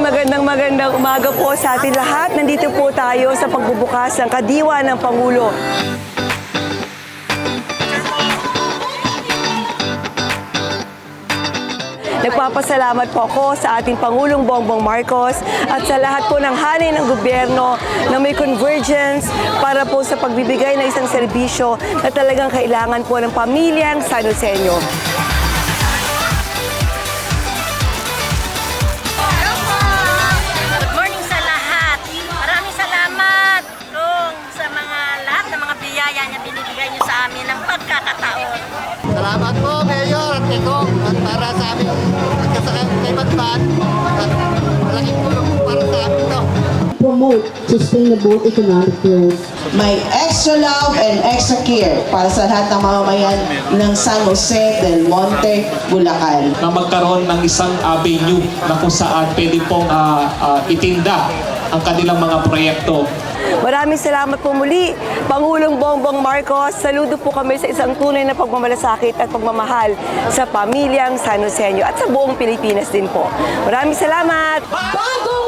magandang umaga po sa atin lahat. Nandito po tayo sa pagbubukas ng kadiwa ng Pangulo. Nagpapasalamat po ako sa ating Pangulong Bongbong Marcos at sa lahat po ng hanay ng gobyerno na may convergence para po sa pagbibigay ng isang serbisyo na talagang kailangan po ng pamilyang San Joseño. Niyo sa amin ng pagkakataon. Salamat po, Mayor at Teko, at para sa aming Batman. At malaking tulong para sa amin to. promote sustainable economic growth. may extra love and extra care para sa lahat ng mamamayan ng San Jose del Monte, Bulacan. na magkaroon ng isang avenue na kung saan pwede pong ah, ah, itinda ang kanilang mga proyekto. Maraming salamat po muli, Pangulong Bongbong Marcos. Saludo po kami sa isang tunay na pagmamalasakit at pagmamahal sa pamilyang San Joseño at sa buong Pilipinas din po. Maraming salamat! Bago